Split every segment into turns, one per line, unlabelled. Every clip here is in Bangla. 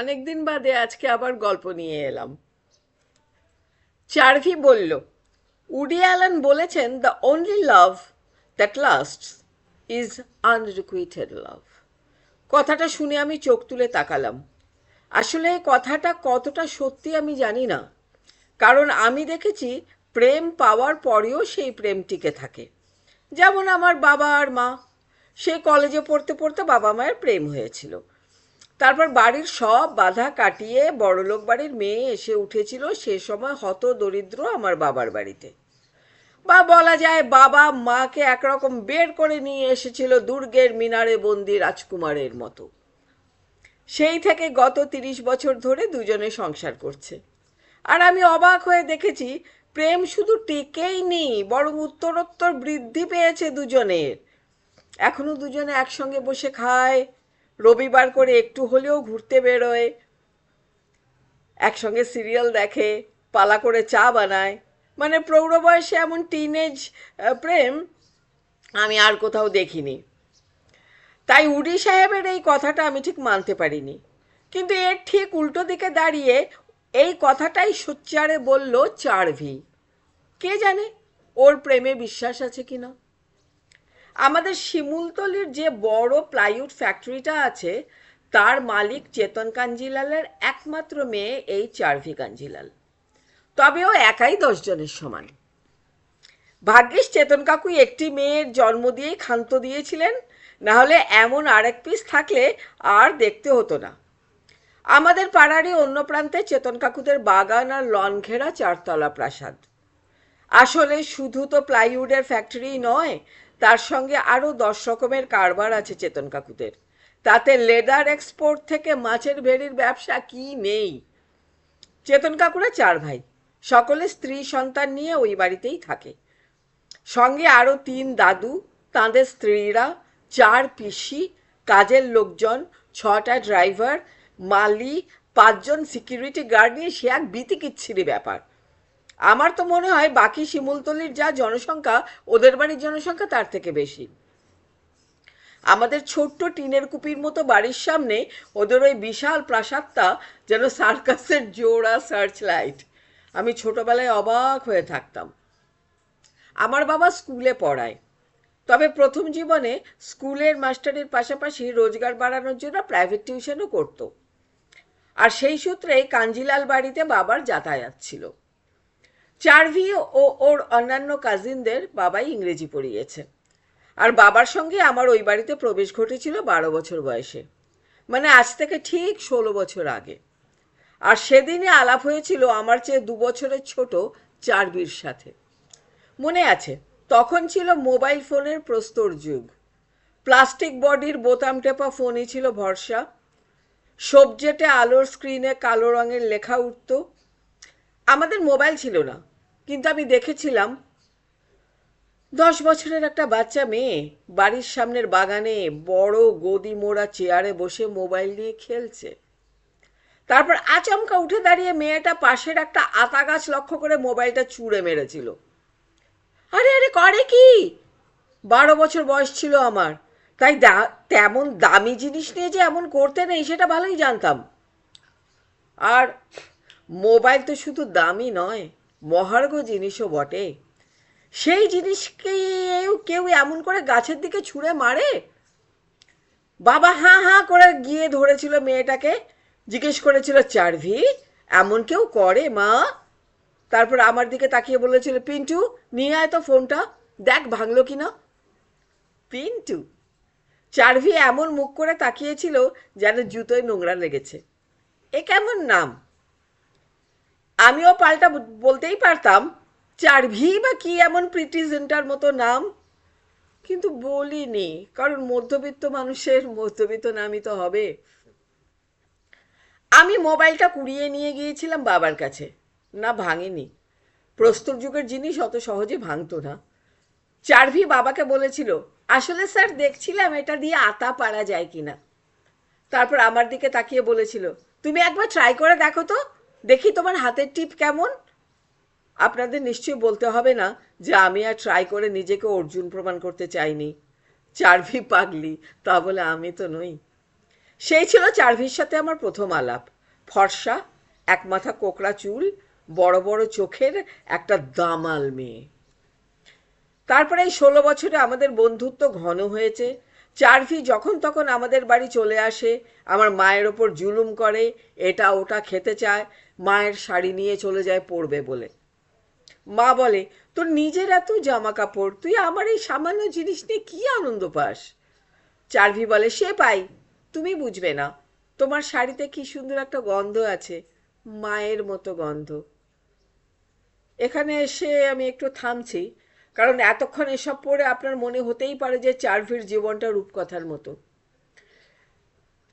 অনেকদিন বাদে আজকে আবার গল্প নিয়ে এলাম। চার্ভি বলল, উডি অ্যালান বলেছেন the only love that last is unrequited love কথাটা শুনে আমি চোখ তুলে তাকালাম। আসলে কথাটা কতটা সত্যি আমি জানি না, কারণ আমি দেখেছি প্রেম পাওয়ার পরেও সেই প্রেম টিকে থাকে। যেমন আমার বাবা আর মা সেই কলেজে পড়তে পড়তে বাবা মায়ের প্রেম হয়েছিল। তারপর বাড়ির সব বাধা কাটিয়ে বড়লোক বাড়ির মেয়ে এসে উঠেছিল সে সময় হত দরিদ্র আমার বাবার বাড়িতে। বা বলা যায় বাবা মাকে একরকম বের করে নিয়ে এসেছিল দুর্গের মিনারে বন্দি রাজকুমারের মতো। সেই থেকে গত তিরিশ বছর ধরে দুজনে সংসার করছে। আর আমি অবাক হয়ে দেখেছি, প্রেম শুধু টেকেই নেই, বরং উত্তরোত্তর বৃদ্ধি পেয়েছে দুজনের। এখনও দুজনে একসঙ্গে বসে খায় রবিবার করে একটু হলেও ঘুরতে বেরোয়। একসঙ্গে সিরিয়াল দেখে, পালা করে চা বানায়। মানে প্রৌঢ় বয়সে এমন টিনেজ প্রেম আমি আর কোথাও দেখিনি। তাই উডি সাহেবের এই কথাটা আমি ঠিক মানতে পারিনি। কিন্তু এর ঠিক উল্টো দিকে দাঁড়িয়ে এই কথাটাই সোচ্চারে বলল চারভি। কে জানে ওর প্রেমে বিশ্বাস আছে কিনা? আমাদের শিমুলতলির যে বড় প্লাইউড ফ্যাক্টরিটা আছে, তার মালিক চেতন কাঞ্জিলালের একমাত্র মেয়ে এই চারভি কাঞ্জিলাল। তবে ও একাই দশজনের সমান। ভাগ্যিস চেতন কাকু একটি মেয়ের জন্ম দিয়েই ক্ষান্ত দিয়েছিলেন, না হলে এমন আরেক পিস থাকলে আর দেখতে হতো না। আমাদের পাড়ারই অন্য প্রান্তে চেতন কাকুদের বাগান আর লন ঘেরা চারতলা প্রাসাদ। আসলে শুধু তো প্লাইউডের ফ্যাক্টরি নয় তার সঙ্গে আরও দশ রকমের কারবার আছে চেতন কাকুদের। তাতে লেদার এক্সপোর্ট থেকে মাছের ভেড়ির ব্যবসা কি নেই? চেতন কাকুরা চার ভাই। সকলে স্ত্রী, সন্তান নিয়ে ওই বাড়িতেই থাকে। সঙ্গে আরও তিন দাদু, তাঁদের স্ত্রীরা, চার পিসি, কাজের লোকজন, ছটা ড্রাইভার মালি পাঁচজন সিকিউরিটি গার্ড নিয়ে সে এক বিতিকিচ্ছিরি ব্যাপার। আমার তো মনে হয় বাকি শিমুলতলির যা জনসংখ্যা, ওদের বাড়ির জনসংখ্যা তার থেকে বেশি। আমাদের ছোট্ট টিনের কুপির মতো বাড়ির সামনে ওদের ওই বিশাল প্রাসাদটা যেন সার্কাসের জোড়া সার্চ লাইট আমি ছোটবেলায় অবাক হয়ে থাকতাম। আমার বাবা স্কুলে পড়ায়। তবে প্রথম জীবনে স্কুলের মাস্টারের পাশাপাশি রোজগার বাড়ানোর জন্য প্রাইভেট টিউশনও করতো। আর সেই সূত্রে কাঞ্জিলাল বাড়িতে বাবার যাতায়াত ছিল। চারভি ও ওর অন্যান্য কাজিনদের বাবাই ইংরেজি পড়িয়েছে। আর বাবার সঙ্গে আমার ওই বাড়িতে প্রবেশ ঘটেছিল বারো বছর বয়সে। মানে আজ থেকে ঠিক ষোলো বছর আগে। আর সেদিনই আলাপ হয়েছিল আমার চেয়ে দু বছরের ছোট চারবির সাথে। মনে আছে, তখন ছিল মোবাইল ফোনের প্রস্তর যুগ। প্লাস্টিক বডির বোতাম টেপা ফোনই ছিল ভরসা। সবজেটে আলোর স্ক্রিনে কালো রঙের লেখা উঠত। আমাদের মোবাইল ছিল না। কিন্তু আমি দেখেছিলাম, দশ বছরের একটা বাচ্চা মেয়ে বাড়ির সামনের বাগানে বড় গদি মোড়া চেয়ারে বসে মোবাইল নিয়ে খেলছে। তারপর আচমকা উঠে দাঁড়িয়ে মেয়েটা পাশের একটা আতা গাছ লক্ষ্য করে মোবাইলটা চুড়ে মেরেছিল। আরে আরে, করে কি? বারো বছর বয়স ছিল আমার, তাই তেমন দামি জিনিস নিয়ে যে এমন করতে নেই, সেটা ভালোই জানতাম। আর মোবাইল তো শুধু দামি নয় মহার্ঘ জিনিসও বটে। সেই জিনিসকে কেউ এমন করে গাছের দিকে ছুঁড়ে মারে? বাবা হাঁ হাঁ করে গিয়ে ধরেছিল মেয়েটাকে, জিজ্ঞেস করেছিল, চারভি, এমন কেউ করে মা? তারপর আমার দিকে তাকিয়ে বলেছিল, পিন্টু, নিয়ে আয় তো ফোনটা, দেখ ভাঙলো কিনা। পিন্টু, চারভি এমন মুখ করে তাকিয়েছিল যেন জুতোয় নোংরা লেগেছে। এ কেমন নাম? আমিও পাল্টা বলতেই পারতাম চারভি বা কি এমন প্রিটিজেন্টার মতো নাম? কিন্তু বলিনি, কারণ মধ্যবিত্ত মানুষের মধ্যবিত্ত নামই তো হবে। আমি মোবাইলটা কুড়িয়ে নিয়ে গিয়েছিলাম বাবার কাছে। না, ভাঙেনি। প্রস্তর যুগের জিনিস অত সহজে ভাঙতো না। চারভি বাবাকে বলেছিল, আসলে স্যার, দেখছিলাম এটা দিয়ে আতা পারা যায় কিনা? তারপর আমার দিকে তাকিয়ে বলেছিল, তুমি একবার ট্রাই করে দেখো তো। দেখি তোমার হাতের টিপ কেমন? আপনাদের নিশ্চয়ই বলতে হবে না যে আমি আর ট্রাই করে নিজেকে অর্জুন প্রমাণ করতে চাইনি। চারভি পাগলি, তা বলে আমি তো নই। সেই ছিল চার্ভির সাথে আমার প্রথম আলাপ। ফর্সা, এক মাথা কোকড়া চুল, বড় বড় চোখের একটা দামাল মেয়ে। তারপরে এই ষোলো বছরে আমাদের বন্ধুত্ব ঘন হয়েছে। চারভি যখন তখন আমাদের বাড়ি চলে আসে, আমার মায়ের ওপর জুলুম করে, এটা ওটা খেতে চায়। মায়ের শাড়ি নিয়ে চলে যায় পরবে বলে। মা বলে, তোর নিজের এত জামা কাপড় তুই আমার এই সামান্য জিনিস নিয়ে কি আনন্দ পাস? চারভি বলে, সে পাই, তুমি বুঝবে না। তোমার শাড়িতে কি সুন্দর একটা গন্ধ আছে, মায়ের মতো গন্ধ। এখানে এসে আমি একটু থামছি, কারণ এতক্ষণ এসব পড়ে আপনার মনে হতেই পারে যে চারভির জীবনটা রূপকথার মতো।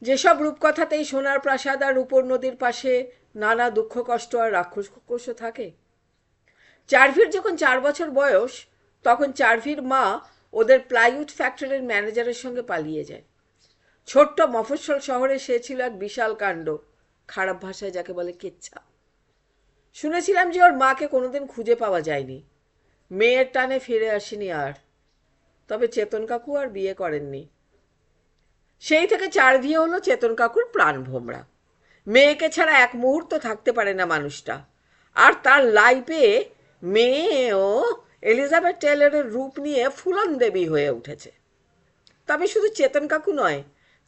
যেসব রূপকথাতেই সোনার প্রাসাদ আর রূপর নদীর পাশে নানা দুঃখ, কষ্ট আর রাক্ষস রাক্ষসকোষও থাকে। চারভির যখন চার বছর বয়স, তখন চারভির মা ওদের প্লাইউড ফ্যাক্টরির ম্যানেজারের সঙ্গে পালিয়ে যায়। ছোট্ট মফস্বল শহরে সে ছিল এক বিশাল কাণ্ড, খারাপ ভাষায় যাকে বলে কেচ্ছা। শুনেছিলাম যে ওর মাকে কোনোদিন খুঁজে পাওয়া যায়নি। মেয়ের টানে ফিরে আসেনি আর। তবে চেতন কাকু আর বিয়ে করেননি। সেই থেকে চার বিয়ে হলো চেতন কাকুর প্রাণ ভোমরা মেয়েকে ছাড়া এক মুহূর্ত থাকতে পারে না মানুষটা। আর তার লাইফে মেয়েও এলিজাবেথ টেলরের রূপ নিয়ে ফুলন দেবী হয়ে উঠেছে। তবে শুধু চেতন কাকু নয়,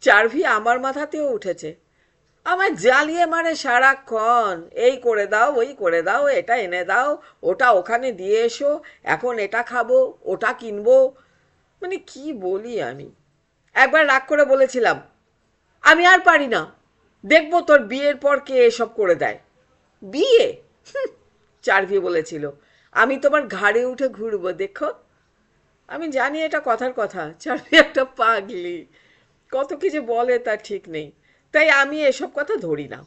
চারভি আমার মাথাতেও উঠেছে। আমায় জ্বালিয়ে মারে সারাক্ষণ, এই করে দাও, ওই করে দাও, এটা এনে দাও, ওটা ওখানে দিয়ে এসো, এখন এটা খাব, ওটা কিনবো। মানে কি বলি আমি? একবার রাগ করে বলেছিলাম, আমি আর পারি না। দেখব তোর বিয়ের পর কে এসব করে দেয়। বিয়ে? চারভি বলেছিল। আমি তোমার ঘাড়ে উঠে ঘুরবো, দেখো। আমি জানি এটা কথার কথা, চারভি একটা পাগলি। কত কি যে বলে তার ঠিক নেই। তাই আমি এসব কথা ধরি না।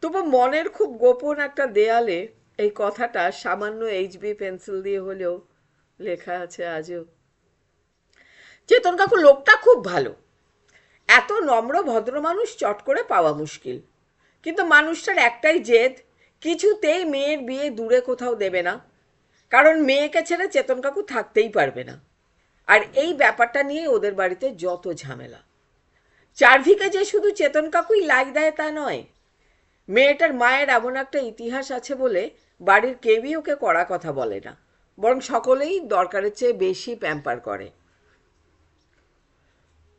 তবু মনের খুব গোপন একটা দেয়ালে এই কথাটা সামান্য এইচবি পেন্সিল দিয়ে হলেও লেখা আছে আজও। চেতন কাকু লোকটা খুব ভালো। এত নম্র ভদ্র মানুষ চট করে পাওয়া মুশকিল। কিন্তু মানুষটার একটাই জেদ, কিছুতেই মেয়ের বিয়ে দূরে কোথাও দেবে না। কারণ মেয়েকে ছেড়ে চেতন কাকু থাকতেই পারবে না। আর এই ব্যাপারটা নিয়ে ওদের বাড়িতে যত ঝামেলা। চারভিকে যে শুধু চেতন কাকুই লাগ দেয় তা নয়, মেয়েটার মায়ের এমন একটা ইতিহাস আছে বলে বাড়ির কেউই ওকে কড়া কথা বলে না। বরং সকলেই দরকারের চেয়ে বেশি প্যাম্পার করে।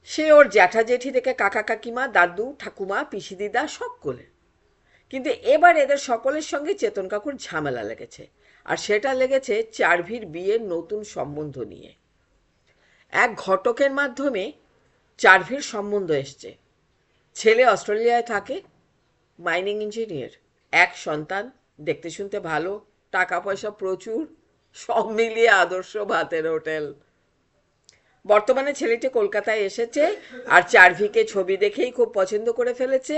সে ওর জ্যাঠা জেঠি থেকে কাকা কাকিমা, দাদু, ঠাকুমা, পিসি দিদা সকলে কিন্তু এবার এদের সকলের সঙ্গে চেতন কাকুর ঝামেলা লেগেছে। আর সেটা লেগেছে চারভির বিয়ের নতুন সম্বন্ধ নিয়ে। এক ঘটকের মাধ্যমে চারভির সম্বন্ধ এসছে। ছেলে অস্ট্রেলিয়ায় থাকে, মাইনিং ইঞ্জিনিয়ার। এক সন্তান, দেখতে শুনতে ভালো, টাকা পয়সা প্রচুর, সব মিলিয়ে আদর্শ ভাতের হোটেল। বর্তমানে ছেলেটি কলকাতায় এসেছে আর চারভিকে ছবি দেখেই খুব পছন্দ করে ফেলেছে।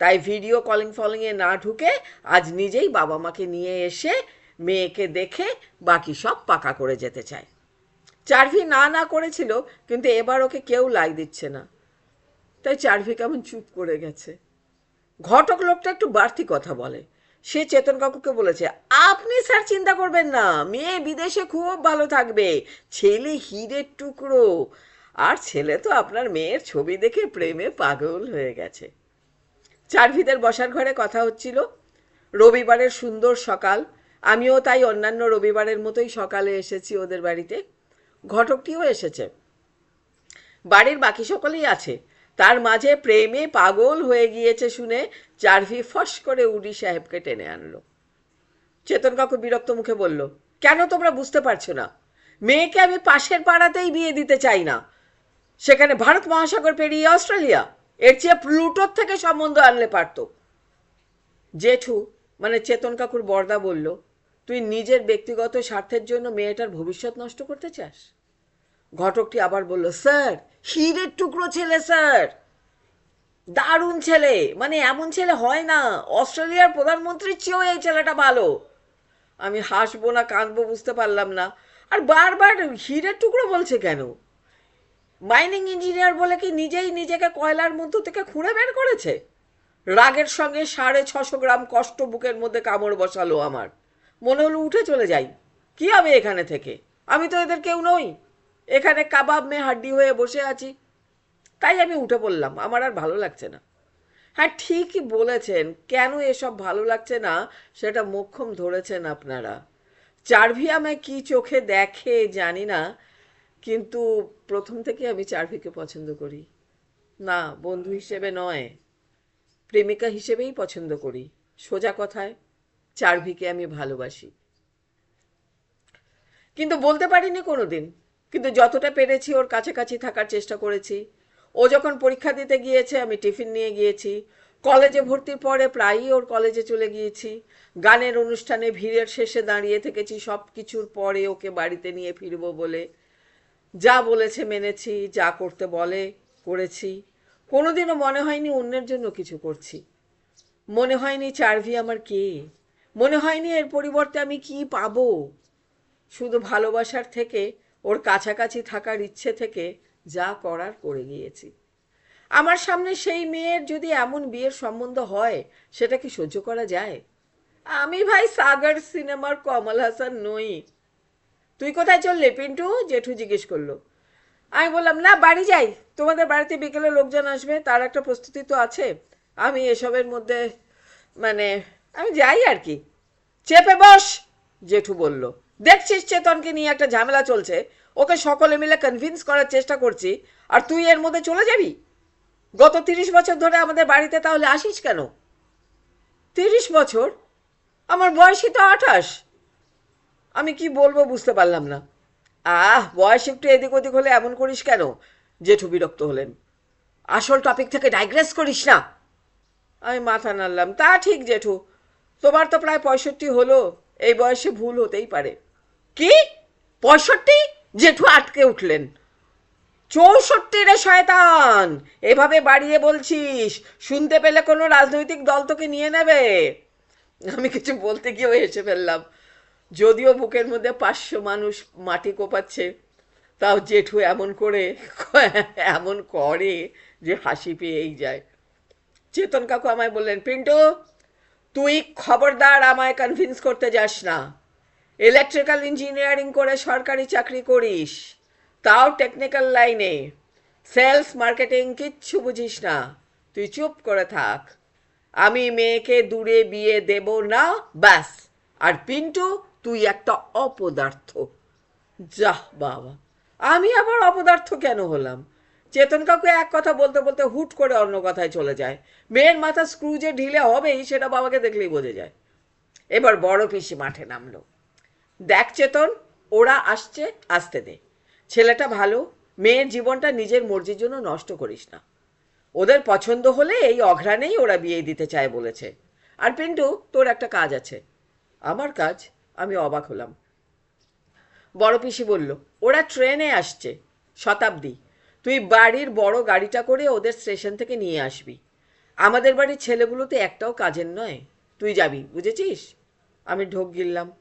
তাই ভিডিও কলিং ফলিংয়ে না ঢুকে আজ নিজেই বাবা মাকে নিয়ে এসে মেয়েকে দেখে বাকি সব পাকা করে যেতে চায়। চারভি না না করেছিল, কিন্তু এবার ওকে কেউ লাই দিচ্ছে না। তাই চারভি কেমন চুপ করে গেছে। ঘটক লোকটা একটু বাড়তি কথা বলে। সে চেতন কাকুকে বলেছে, আপনি স্যার চিন্তা করবেন না, মেয়ে বিদেশে খুব ভালো থাকবে, ছেলে হিরের টুকরো। আর ছেলে তো আপনার মেয়ের ছবি দেখে প্রেমে পাগল হয়ে গেছে। চারভিদের বসার ঘরে কথা হচ্ছিল, রবিবারের সুন্দর সকাল, আমিও তাই অন্যান্য রবিবারের মতোই সকালে এসেছি ওদের বাড়িতে, ঘটকটিও এসেছে। বাড়ির বাকি সকলেই আছে, তার মাঝে প্রেমে পাগল হয়ে গিয়েছে শুনে চারভি ফস করে উডি সাহেবকে টেনে আনলো। চেতন কাকু বিরক্ত মুখে বলল, কেন তোমরা বুঝতে পারছ না? মেয়েকে আমি পাশের পাড়াতেই বিয়ে দিতে চাই না। সেখানে ভারত মহাসাগর পেরিয়ে অস্ট্রেলিয়া। এর চেয়ে প্লুটোর থেকে সম্বন্ধ আনলে পারতো। জেঠু মানে চেতন কাকুর বর্দা বলল, তুই নিজের ব্যক্তিগত স্বার্থের জন্য মেয়েটার ভবিষ্যৎ নষ্ট করতে চাস? ঘটকটি আবার বলল, স্যার, হিরের টুকরো ছেলে, স্যার। দারুণ ছেলে। মানে এমন ছেলে হয় না। অস্ট্রেলিয়ার প্রধানমন্ত্রীর চেয়েও এই ছেলেটা ভালো। আমি হাসবো না, কাঁদবো, বুঝতে পারলাম না। আর বারবার হিরের টুকরো বলছে কেন? মাইনিং ইঞ্জিনিয়ার বলে কি নিজেই নিজেকে কয়লার মধ্য থেকে খুঁড়ে বের করেছে? রাগের সঙ্গে সাড়ে ছশো গ্রাম কষ্ট বুকের মধ্যে কামড় বসালো আমার। মনে হলো উঠে চলে যাই। কি হবে এখানে থেকে? আমি তো এদের কেউ নই। এখানে কাবাব মে হাড্ডি হয়ে বসে আছি। তাই আমি উঠে পড়লাম, আমার আর ভালো লাগছে না। হ্যাঁ ঠিকই বলেছেন, কেন এসব ভালো লাগছে না সেটা মোক্ষম ধরেছেন আপনারা। চারভি আমায় কি চোখে দেখে জানি না, কিন্তু প্রথম থেকে আমি চারভিকে পছন্দ করি। না, বন্ধু হিসেবে নয়, প্রেমিকা হিসেবেই পছন্দ করি। সোজা কথায়, চারভিকে আমি ভালোবাসি। কিন্তু বলতে পারিনি কোনোদিন, কিন্তু যতটা পেরেছি ওর কাছাকাছি থাকার চেষ্টা করেছি। ও যখন পরীক্ষা দিতে গিয়েছে, আমি টিফিন নিয়ে গিয়েছি। কলেজে ভর্তির পরে প্রায়ই ওর কলেজে চলে গিয়েছি। গানের অনুষ্ঠানে ভিড়ের শেষে দাঁড়িয়ে থেকেছি সব কিছুর পরে ওকে বাড়িতে নিয়ে ফিরবো বলে। যা বলেছে, মেনেছি, যা করতে বলে, করেছি। কোনোদিনও মনে হয়নি অন্যের জন্য কিছু করছি। মনে হয়নি চারভি আমার কে। মনে হয়নি এর পরিবর্তে আমি কি পাবো। শুধু ভালোবাসার থেকে, ওর কাছাকাছি থাকার ইচ্ছে থেকে যা করার করে গিয়েছি। আমার সামনে সেই মেয়ের যদি এমন বিয়ের সম্বন্ধ হয়, সেটা কি সহ্য করা যায়? আমি ভাই সাগর সিনেমার কমল হাসান নই। তুই কোথায় চললে পিন্টু? জেঠু জিজ্ঞেস করল। আমি বললাম, না, বাড়ি যাই। তোমাদের বাড়িতে বিকেলে লোকজন আসবে, তার একটা প্রস্তুতি তো আছে। আমি এসবের মধ্যে মানে আমি যাই আর কি। চেপে বস, জেঠু বলল। দেখছিস চেতনকে নিয়ে একটা ঝামেলা চলছে। ওকে সকলে মিলে কনভিন্স করার চেষ্টা করছি। আর তুই এর মধ্যে চলে যাবি? গত তিরিশ বছর ধরে আমাদের বাড়িতে তাহলে আসিস কেন? তিরিশ বছর? আমার বয়সই তো আঠাশ। আমি কি বলব বুঝতে পারলাম না। আহ, বয়স একটু এদিক ওদিক হলে এমন করিস কেন, জেঠু বিরক্ত হলেন। আসল টপিক থেকে ডাইগ্রেস করিস না। আমি মাথা নাড়লাম। তা ঠিক জেঠু। তোমার তো প্রায় পঁয়ষট্টি হলো। এই বয়সে ভুল হতেই পারে। কি? পঁয়ষট্টি? জেঠু আটকে উঠলেন। চৌষট্টি রে শয়তান, এভাবে বাড়িয়ে বলছিস, শুনতে পেলে কোনো রাজনৈতিক দল তোকে নিয়ে নেবে। আমি কিছু বলতে গিয়েও হেসে ফেললাম। যদিও বুকের মধ্যে পাঁচশো মানুষ মাটি কোপাচ্ছে, তাও জেঠু এমন করে এমন করে যে হাসি পেয়েই যায়। চেতন কাকু আমায় বললেন, পিন্টু, তুই খবরদার আমায় কনভিন্স করতে যাস না। ইলেকট্রিক্যাল ইঞ্জিনিয়ারিং করে সরকারি চাকরি করিস। তাও টেকনিক্যাল লাইনে সেলস মার্কেটিং কিচ্ছু বুঝিস না। তুই চুপ করে থাক। আমি মেয়েকে দূরে বিয়ে দেব না, ব্যাস। আর পিন্টু, তুই একটা অপদার্থ। যাহ বাবা। আমি আবার অপদার্থ কেন হলাম? চেতন কাকু এক কথা বলতে বলতে হুট করে অন্য কথায় চলে যায়। মেয়ের মাথা স্ক্রু যে ঢিলে হবেই, সেটা বাবাকে দেখলেই বোঝা যায়। এবার বড় পিসি মাঠে নামলো। দেখ চেতন, ওরা আসছে, আসতে দে। ছেলেটা ভালো, মেয়ের জীবনটা নিজের মর্জির জন্য নষ্ট করিস না। ওদের পছন্দ হলে এই অঘ্রাণেই ওরা বিয়ে দিতে চায় বলেছে। আর পিন্টু, তোর একটা কাজ আছে। আমার কাজ, আমি অবাক হলাম। বড় পিসি বলল, ওরা ট্রেনে আসছে, শতাব্দী। তুই বাড়ির বড় গাড়িটা করে ওদের স্টেশন থেকে নিয়ে আসবি। আমাদের বাড়ির ছেলেগুলো তো একটাও কাজের নয়। তুই যাবি, বুঝেছিস? আমি ঢোক গিললাম।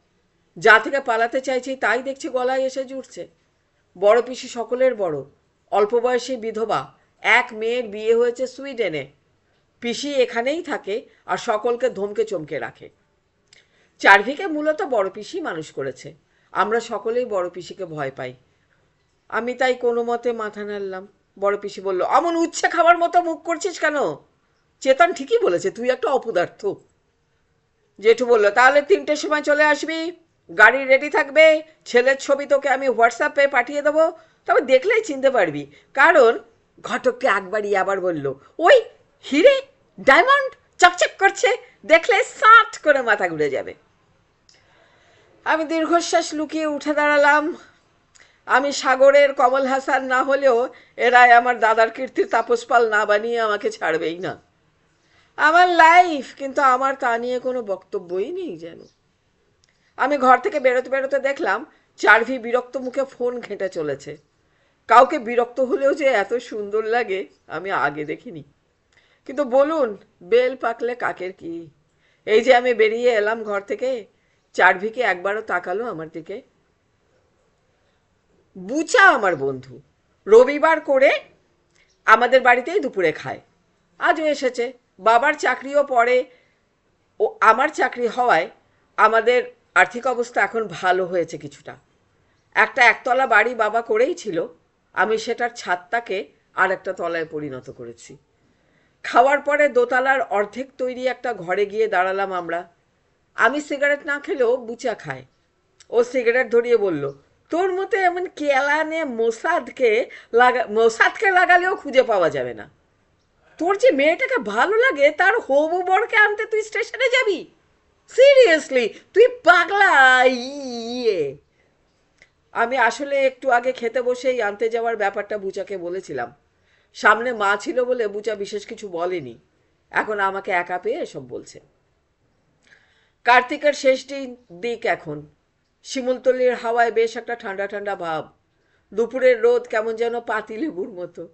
যা থেকে পালাতে চাইছি তাই দেখছি গলায় এসে জুটছে। বড় পিসি সকলের বড়। অল্প বয়সী বিধবা। এক মেয়ের বিয়ে হয়েছে সুইডেনে। পিসি এখানেই থাকে আর সকলকে ধমকে চমকে রাখে। চারভিকে মূলত বড় পিসি মানুষ করেছে। আমরা সকলেই বড় পিসিকে ভয় পাই। আমি তাই কোনো মতে মাথা নাড়লাম। বড় পিসি বলল, অমন উচ্ছে খাবার মতো মুখ করছিস কেন? চেতন ঠিকই বলেছে, তুই একটা অপদার্থ। জেঠু বলল, তাহলে তিনটের সময় চলে আসবি? গাড়ি রেডি থাকবে, ছেলের ছবি তোকে আমি হোয়াটসঅ্যাপে পাঠিয়ে দেবো, তবে দেখলেই চিনতে পারবি। কারণ ঘটককে একবারই আবার বলল, ওই হিরে ডায়মন্ড চকচক করছে, দেখলে সাট করে মাথা ঘুরে যাবে। আমি দীর্ঘশ্বাস লুকিয়ে উঠে দাঁড়ালাম। আমি সাগরের কমল হাসান না হলেও এরাই আমার দাদার কীর্তির তাপসপাল না বানিয়ে আমাকে ছাড়বেই না। আমার লাইফ কিন্তু আমার তা নিয়ে কোনো বক্তব্যই নেই যেন। আমি ঘর থেকে বেরোতে বেরোতে দেখলাম চারভি বিরক্ত মুখে ফোন ঘেঁটে চলেছে। কাউকে বিরক্ত হলেও যে এত সুন্দর লাগে, আমি আগে দেখিনি। কিন্তু বলুন, বেল পাকলে কাকের কি? এই যে আমি বেরিয়ে এলাম ঘর থেকে, চারভিকে একবারও তাকালো আমার দিকে। বুচা আমার বন্ধু, রবিবার করে আমাদের বাড়িতেই দুপুরে খায়। আজও এসেছে, বাবার চাকরিও পড়ে, ও আমার চাকরি হওয়ায় আমাদের আর্থিক অবস্থা এখন ভালো হয়েছে কিছুটা। একটা একতলা বাড়ি বাবা করেই ছিল, আমি সেটার ছাদটাকে আর একটা তলায় পরিণত করেছি। খাওয়ার পরে দোতলার অর্ধেক তৈরি একটা ঘরে গিয়ে দাঁড়ালাম আমরা। আমি সিগারেট না খেলেও বুচা খায়। ও সিগারেট ধরিয়ে বলল, তোর মতো এমন কেলানে মোসাদকে লাগা, মোসাদকে লাগালেও খুঁজে পাওয়া যাবে না। তোর যে মেয়েটাকে ভালো লাগে, তার হবু বরকে আনতে তুই স্টেশনে যাবি? সিরিয়াসলি তুই পাগলা? ইয়ে। আমি আসলে একটু আগে খেতে বসেই আনতে যাওয়ার ব্যাপারটা বুচাকে বলেছিলাম। সামনে মা ছিল বলে বুচা বিশেষ কিছু বলেনি। এখন আমাকে একা পেয়ে এসব বলছে। কার্তিকের শেষ দিক এখন। শিমুলতলির হাওয়ায় বেশ একটা ঠান্ডা ঠান্ডা ভাব। দুপুরের রোদ কেমন যেন পাতি লেবুর মতো।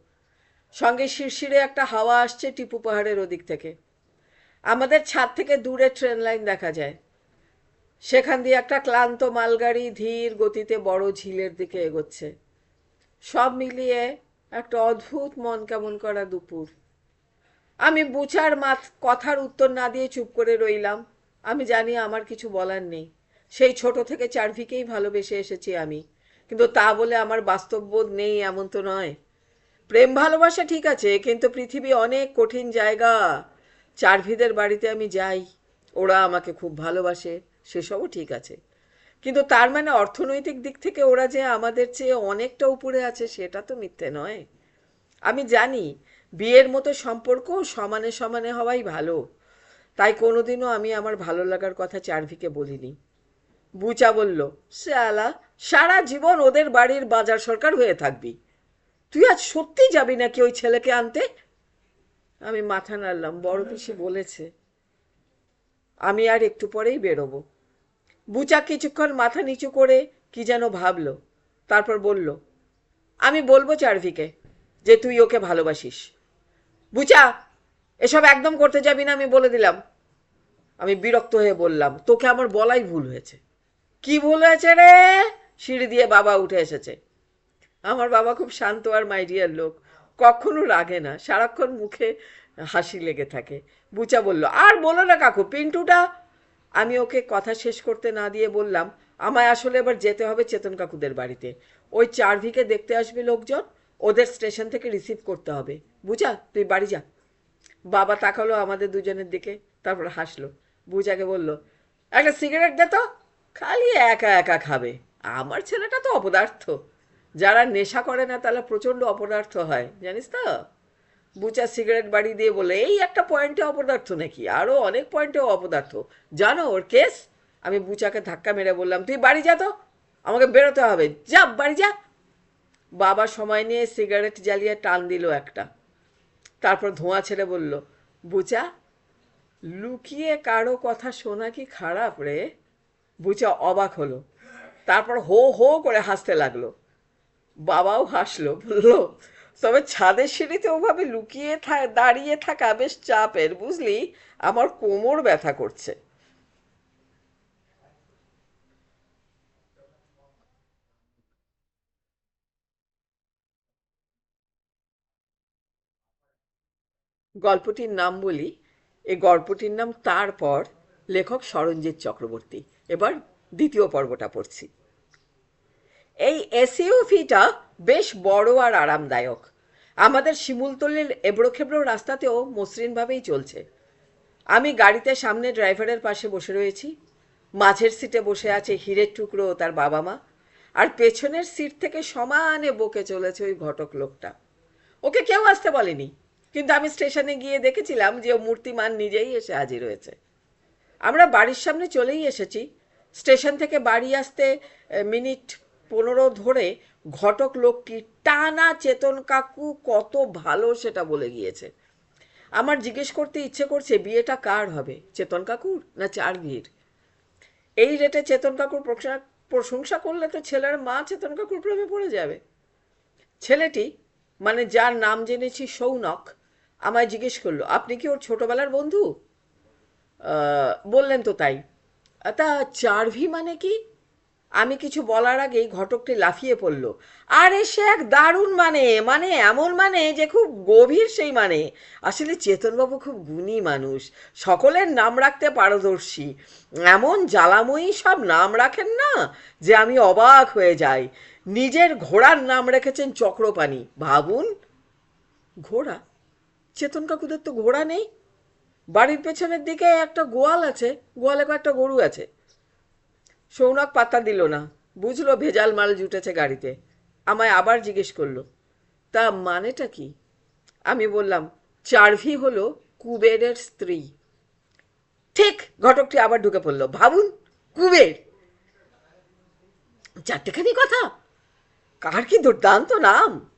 সঙ্গে শিরশিরে একটা হাওয়া আসছে টিপু পাহাড়ের ওদিক থেকে। আমাদের ছাদ থেকে দূরে ট্রেন লাইন দেখা যায়। সেখান দিয়ে একটা ক্লান্ত মালগাড়ি ধীর গতিতে বড় ঝিলের দিকে এগোচ্ছে। সব মিলিয়ে একটা অদ্ভুত মন কেমন করা দুপুর। আমি বুচার মাত, কথার উত্তর না দিয়ে চুপ করে রইলাম। আমি জানি আমার কিছু বলার নেই। সেই ছোট থেকে চারভিকেই ভালোবেসে এসেছি আমি। কিন্তু তা বলে আমার বাস্তববোধ নেই, এমন তো নয়। প্রেম ভালোবাসা ঠিক আছে, কিন্তু পৃথিবী অনেক কঠিন জায়গা। চারভিদের বাড়িতে আমি যাই, ওরা আমাকে খুব ভালোবাসে, সেসবও ঠিক আছে। কিন্তু তার মানে অর্থনৈতিক দিক থেকে ওরা যে আমাদের চেয়ে অনেকটা উপরে আছে, সেটা তো মিথ্যে নয়। আমি জানি, বিয়ের মতো সম্পর্ক সমানে সমানে হওয়াই ভালো। তাই কোনোদিনও আমি আমার ভালো লাগার কথা চারভিকে বলিনি। বুচা বলল, শালা, সারা জীবন ওদের বাড়ির বাজার সরকার হয়ে থাকবি। তুই আজ সত্যি যাবি নাকি ওই ছেলেকে আনতে? আমি মাথা নাড়লাম, বড় পিসি বলেছে, আমি আর একটু পরেই বেরোবো। বুচা কিছুক্ষণ মাথা নিচু করে কি যেন ভাবলো, তারপর বলল, আমি বলব চারভিকে যে তুই ওকে ভালোবাসিস। বুচা, এসব একদম করতে যাবি না, আমি বলে দিলাম। আমি বিরক্ত হয়ে বললাম, তোকে আমার বলাই ভুল হয়েছে। কি ভুল হয়েছে রে? সিঁড়ি দিয়ে বাবা উঠে এসেছে। আমার বাবা খুব শান্ত আর মাইডিয়ার লোক। কখনো রাগে না। সারাক্ষণ মুখে হাসি লেগে থাকে। বুচা বলল, আর বলো না কাকু, পিন্টুটা? আমি ওকে কথা শেষ করতে না দিয়ে বললাম, আমায় আসলে এবার যেতে হবে চেতন কাকুদের বাড়িতে। ওই চারভিকে দেখতে আসবে লোকজন, ওদের স্টেশন থেকে রিসিভ করতে হবে। বুঝা তুই বাড়ি যা। বাবা তাকালো আমাদের দুজনের দিকে, তারপর হাসলো। বুঝাকে বলল, একটা সিগারেট দে তো, খালি একা একা খাবে। আমার ছেলেটা তো অপদার্থ। যারা নেশা করে না, তারা প্রচণ্ড অপদার্থ হয়। জানিস তো? বুচা সিগারেট বাড়ি দিয়ে বলে, এই একটা পয়েন্টে অপদার্থ নাকি? আরও অনেক পয়েন্টেও অপদার্থ। জানো ওর কেস আমি বুচাকে ধাক্কা মেরে বললাম, তুই বাড়ি যা তো, আমাকে বেরোতে হবে। যা, বাড়ি যা। বাবা সময় নিয়ে সিগারেট জ্বালিয়ে টান দিল একটা। তারপর ধোঁয়া ছেড়ে বলল, বুচা, লুকিয়ে কারও কথা শোনা কি খারাপ রে? বুচা অবাক হলো। তারপর হো হো করে হাসতে লাগল। বাবাও হাসলো, বলল, তবে ছাদের সিঁড়িতে ওভাবে লুকিয়ে দাঁড়িয়ে থাকা বেশ চাপের, বুঝলি? আমার কোমর ব্যথা করছে। গল্পটির নাম বলি এই গল্পটির নাম তারপর লেখক সরঞ্জিৎ চক্রবর্তী। এবার দ্বিতীয় পর্বটা পড়ছি। এই এসইউভিটা বেশ বড় আর আরামদায়ক। আমাদের শিমুলতলির এবড়ো খেবড়ো রাস্তাতেও মসৃণভাবেই চলছে। আমি গাড়িতে সামনে ড্রাইভারের পাশে বসে রয়েছি। মাঝের সিটে বসে আছে হিরের টুকরো তার বাবা মা আর পেছনের সিট থেকে সমানে বকে চলেছে ওই ঘটক লোকটা। ওকে কেউ আসতে বলেনি, কিন্তু আমি স্টেশনে গিয়ে দেখেছিলাম যে মূর্তিমান নিজেই এসে হাজির হয়েছে। আমরা বাড়ির সামনে চলেই এসেছি। স্টেশন থেকে বাড়ি আসতে মিনিট পনেরো ধরে ঘটক লোকটি টানা চেতন কাকু কত ভালো সেটা বলে গিয়েছে। আমার জিজ্ঞেস করতে ইচ্ছে করছে, বিয়েটা কার হবে, চেতন কাকুর না চারভির এই রেটে চেতন কাকুর প্রশংসা করলে তো ছেলের মা চেতন কাকুর প্রেমে পড়ে যাবে। ছেলেটি মানে যার নাম জেনেছি সৌনক, আমায় জিজ্ঞেস করল, আপনি কি ওর ছোটবেলার বন্ধু? বললেন তো তাই। তা চারভি মানে কি? আমি কিছু বলার আগেই ঘটকটি লাফিয়ে পড়ল। আরে সে এক দারুণ মানে মানে এমন মানে যে খুব গভীর সেই মানে। আসলে চেতনবাবু খুব গুণী মানুষ, সকলের নাম রাখতে পারদর্শী। এমন জ্বালাময়ী সব নাম রাখেন না যে আমি অবাক হয়ে যাই। নিজের ঘোড়ার নাম রেখেছেন চক্রপাণি। ভাবুন, ঘোড়া? চেতন কাকুদের তো ঘোড়া নেই। বাড়ির পেছনের দিকে একটা গোয়াল আছে, গোয়ালে কয়েকটা গরু আছে। সৌনক পাত্তা দিল না। বুঝলো ভেজাল মাল জুটেছে গাড়িতে। আমায় আবার জিজ্ঞেস করল, তা মানেটা কি? আমি বললাম, চার্ভি হলো কুবেরের স্ত্রী। ঠিক! ঘটকটি আবার ঢুকে পড়ল, ভাবুন, কুবের? চারটেখানি কথা? কার কি দুর্দান্ত নাম?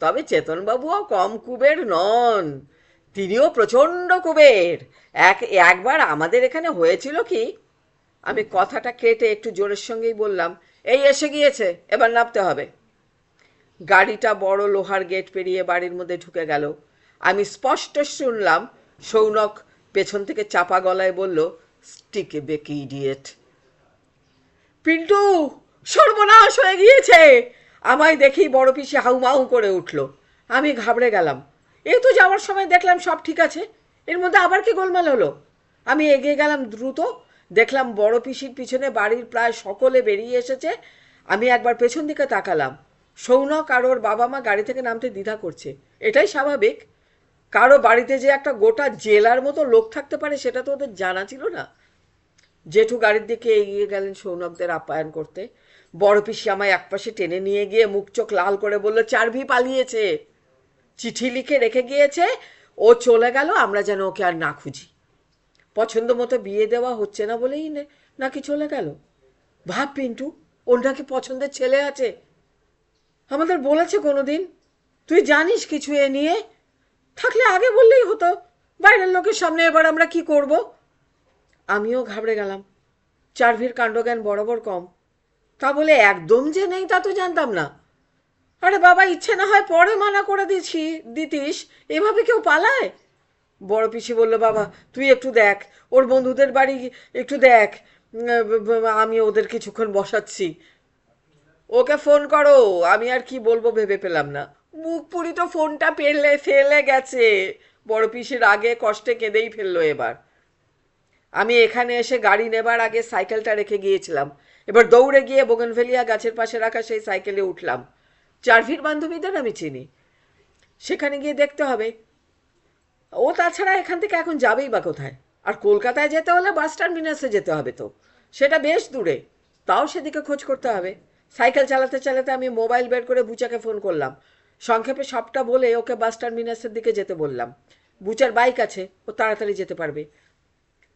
তবে চেতনবাবুও কম কুবের নন। তিনিও প্রচণ্ড কুবের। এক, একবার আমাদের এখানে হয়েছিল কি আমি কথাটা কেটে একটু জোরের সঙ্গেই বললাম, এই এসে গিয়েছে, এবার নামতে হবে। গাড়িটা বড় লোহার গেট পেরিয়ে বাড়ির মধ্যে ঢুকে গেল। আমি স্পষ্ট শুনলাম, সৌনক পেছন থেকে চাপা গলায় বলল, স্টিকে বেকি ইডিয়েট। পিন্টু, সর্বনাশ হয়ে গিয়েছে! আমায় দেখেই বড় পিসি হাউমাউ করে উঠল। আমি ঘাবড়ে গেলাম। এই তো যাওয়ার সময় দেখলাম সব ঠিক আছে, এর মধ্যে আবার কি গোলমাল হলো? আমি এগিয়ে গেলাম দ্রুত দেখলাম বড় পিসির পিছনে বাড়ির প্রায় সকলে বেরিয়ে এসেছে। আমি একবার পেছন দিকে তাকালাম। সৌনক আর ওর বাবা মা গাড়ি থেকে নামতে দ্বিধা করছে। এটাই স্বাভাবিক। কারও বাড়িতে যে একটা গোটা জেলার মতো লোক থাকতে পারে, সেটা তো ওদের জানা ছিল না। জেঠু গাড়ির দিকে এগিয়ে গেলেন সৌনকদের আপ্যায়ন করতে। বড় পিসি আমায় একপাশে টেনে নিয়ে গিয়ে মুখ চোখ লাল করে বলল, চারভি পালিয়েছে। চিঠি লিখে রেখে গিয়েছে, ও চলে গেল, আমরা যেন ওকে আর না খুঁজি। পছন্দ মতো বিয়ে দেওয়া হচ্ছে না বলেই নে- নাকি চলে গেল? ভাব পিন্টু, ওর নাকি পছন্দের ছেলে আছে। আমাদের বলেছে কোনোদিন। তুই জানিস কিছু এ নিয়ে? থাকলে আগে বললেই হতো। বাইরের লোকের সামনে এবার আমরা কি করব? আমিও ঘাবড়ে গেলাম। চারভির কাণ্ডজ্ঞান বরাবর কম। তা বলে একদম যে নেই তা তো জানতাম না। আরে বাবা, ইচ্ছে না হয় পরে মানা করে দিছি দিতিস। এভাবে কেউ পালায়? বড় পিসি বলল, বাবা, তুই একটু দেখ। ওর বন্ধুদের বাড়ি একটু দেখ। আমি ওদের কিছুক্ষণ বসাচ্ছি। ওকে ফোন করো। আমি আর কি বলব ভেবে পেলাম না। মুখ পুরি তো ফোনটা পেলে, ফেলে গেছে। বড় পিসির আগে কষ্টে কেঁদেই ফেলল এবার। আমি এখানে এসে গাড়ি নেবার আগে সাইকেলটা রেখে গিয়েছিলাম। এবার দৌড়ে গিয়ে বোগনভেলিয়া গাছের পাশে রাখা সেই সাইকেলে উঠলাম। চারভির বান্ধবীদের আমি চিনি। সেখানে গিয়ে দেখতে হবে ও তাছাড়া এখান থেকে এখন যাবেই বা কোথায়? আর কলকাতায় যেতে হলে বাস টার্মিনাসে যেতে হবে তো। সেটা বেশ দূরে। তাও সেদিকে খোঁজ করতে হবে। সাইকেল চালাতে চালাতে আমি মোবাইল বের করে বুচাকে ফোন করলাম। সংক্ষেপে সবটা বলে ওকে বাস টার্মিনাসের দিকে যেতে বললাম। বুচার বাইক আছে, ও তাড়াতাড়ি যেতে পারবে।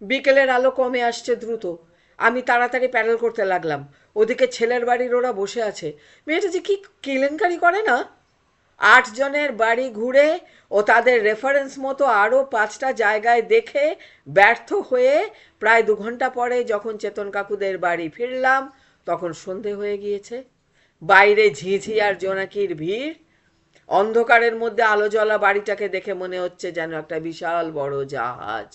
বিকেলের আলো কমে আসছে দ্রুত। আমি তাড়াতাড়ি প্যাডেল করতে লাগলাম। ওদিকে ছেলের বাড়ির ওরা বসে আছে। মেয়েটা যে কি কেলেঙ্কারি করে না? আট জনের বাড়ি ঘুরে ও তাদের রেফারেন্স মতো আরও পাঁচটা জায়গায় দেখে ব্যর্থ হয়ে প্রায় দু ঘণ্টা পরে যখন চেতন কাকুদের বাড়ি ফিরলাম, তখন সন্ধে হয়ে গিয়েছে। বাইরে ঝিঝি আর জোনাকির ভিড়। অন্ধকারের মধ্যে আলো জ্বলা বাড়িটাকে দেখে মনে হচ্ছে যেন একটা বিশাল বড় জাহাজ।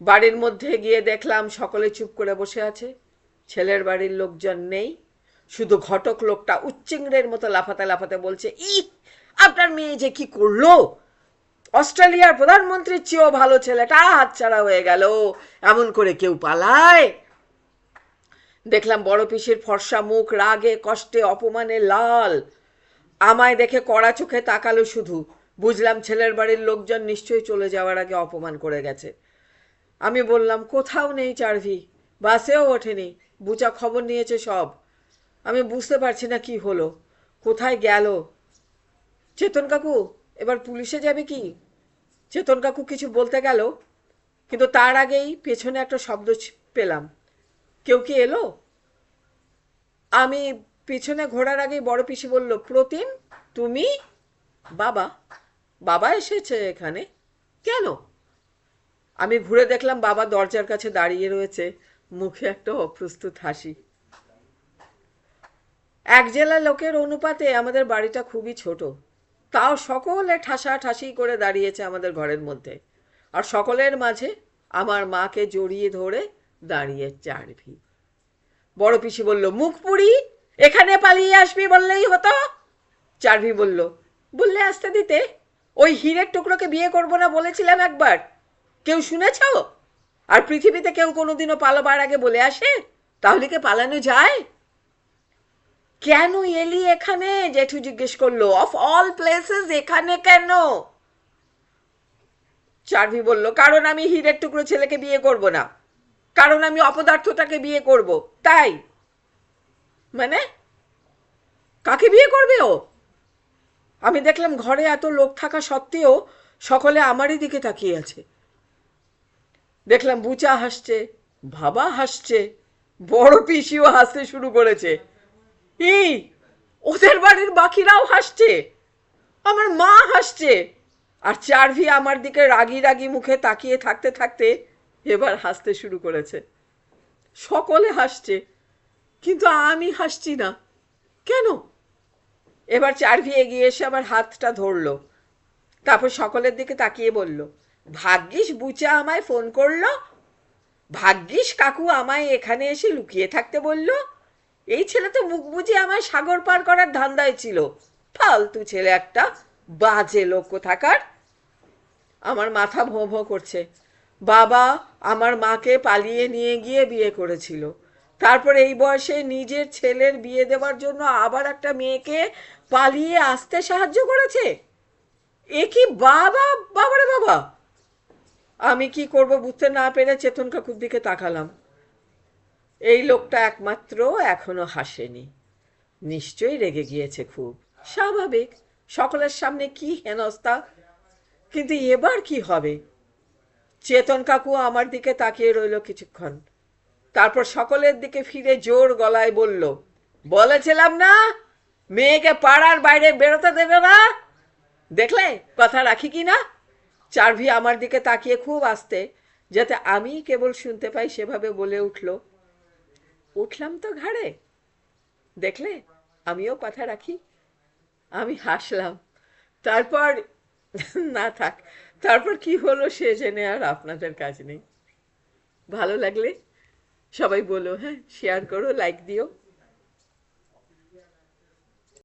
বাড়ির মধ্যে গিয়ে দেখলাম সকলে চুপ করে বসে আছে। ছেলের বাড়ির লোকজন নেই। শুধু ঘটক লোকটা উচ্চিংড়ের মতো লাফাতে লাফাতে বলছে ই আপনার মেয়ে যে কি করল? অস্ট্রেলিয়ার প্রধানমন্ত্রীর চেয়েও ভালো ছেলেটা হাতছাড়া হয়ে গেল, এমন করে কেউ পালায়? দেখলাম বড় পিসির ফর্সা মুখ, রাগে, কষ্টে, অপমানে লাল। আমায় দেখে কড়া চোখে তাকালো শুধু। বুঝলাম ছেলের বাড়ির লোকজন নিশ্চয়ই চলে যাওয়ার আগে অপমান করে গেছে। আমি বললাম, কোথাও নেই চারভি, বাসেও ওঠেনি, বুচা খবর নিয়েছে সব। আমি বুঝতে পারছি না কি হলো। কোথায় গেল? চেতন কাকু, এবার পুলিশে যাবে কি? চেতন কাকু কিছু বলতে গেল, কিন্তু তার আগেই পেছনে একটা শব্দ পেলাম। কেউ কি এলো? আমি পিছনে ঘোরার আগেই বড় পিসি বলল, প্রতিম, তুমি? বাবা বাবা এসেছে এখানে। কেন? আমি ঘুরে দেখলাম বাবা দরজার কাছে দাঁড়িয়ে রয়েছে, মুখে একটা অপ্রস্তুত হাসি। এক জেলা লোকের অনুপাতে আমাদের বাড়িটা খুবই ছোট। তাও সকলে ঠাসা ঠাসি করে দাঁড়িয়েছে আমাদের ঘরের মধ্যে। আর সকলের মাঝে আমার মাকে জড়িয়ে ধরে দাঁড়িয়ে চারভি বড় পিসি বলল, মুখ পুরি এখানে পালিয়ে আসবি বললেই হতো? চারভি বলল, বললে আসতে দিতে, ওই হীরের টুকরোকে বিয়ে করব না বলেছিলাম একবার। কেউ শুনেছ? আর পৃথিবীতে কেউ কোনোদিনও পালাবার আগে বলে আসে? তাহলে কি পালানো যায়? কেন এলি এখানে? জেঠু জিজ্ঞেস করল অফ অল প্লেসেস এখানে কেন? চার্ভি বলল, কারণ আমি হীরের টুকরো ছেলেকে বিয়ে করব না। কারণ আমি অপদার্থটাকে বিয়ে করব। তাই? মানে? কাকে বিয়ে করবে ও? আমি দেখলাম ঘরে এত লোক থাকা সত্ত্বেও সকলে আমারই দিকে তাকিয়ে আছে। দেখলাম বুচা হাসছে বাবা হাসছে, বড় পিসিও হাসতে শুরু করেছে। এই, ওদের বাড়ির বাকিরাও হাসছে। আমার মা হাসছে। আর চারভি আমার দিকে রাগি রাগি মুখে তাকিয়ে থাকতে থাকতে এবার হাসতে শুরু করেছে। সকলে হাসছে, কিন্তু আমি হাসছি না। কেন? এবার চারভি এগিয়ে এসে আমার হাতটা ধরলো। তারপর সকলের দিকে তাকিয়ে বলল, ভাগ্যিস বুচা আমায় ফোন করল। ভাগ্যিস কাকু আমায় এখানে এসে লুকিয়ে থাকতে বলল। এই ছেলে তো মুখ বুঝে আমায় সাগর পার করার ধান্দায় ছিল। ফালতু ছেলে একটা, বাজে লোক থাকার আমার মাথা ভোঁ ভোঁ করছে। বাবা আমার মাকে পালিয়ে নিয়ে গিয়ে বিয়ে করেছিল। তারপর এই বয়সে নিজের ছেলের বিয়ে দেওয়ার জন্য আবার একটা মেয়েকে পালিয়ে আসতে সাহায্য করেছে? এ কি বাবা, বাবারে বাবা! আমি কি করব বুঝতে না পেরে চেতন কাকুর দিকে তাকালাম। এই লোকটা একমাত্র এখনও হাসেনি। নিশ্চয়ই রেগে গিয়েছে খুব। স্বাভাবিক, সকলের সামনে কি হেনস্তা কিন্তু এবার কি হবে? চেতন কাকু আমার দিকে তাকিয়ে রইল কিছুক্ষণ। তারপর সকলের দিকে ফিরে জোর গলায় বলল, বলেছিলাম না, মেয়েকে পাড়ার বাইরে বেরোতে দেবে না। দেখলে, কথা রাখি কি না? চারভি আমার দিকে তাকিয়ে খুব আসতে, যাতে আমি কেবল শুনতে পাই, সেভাবে বলে উঠল উঠলাম তো ঘাড়ে। দেখলে, আমিও কথা রাখি, আমি হাসলাম। তারপর, না থাক, তারপর কি হলো সে জেনে আর আপনাদের কাজ নেই। ভালো লাগলে সবাই বলো হ্যাঁ শেয়ার করো লাইক দিও।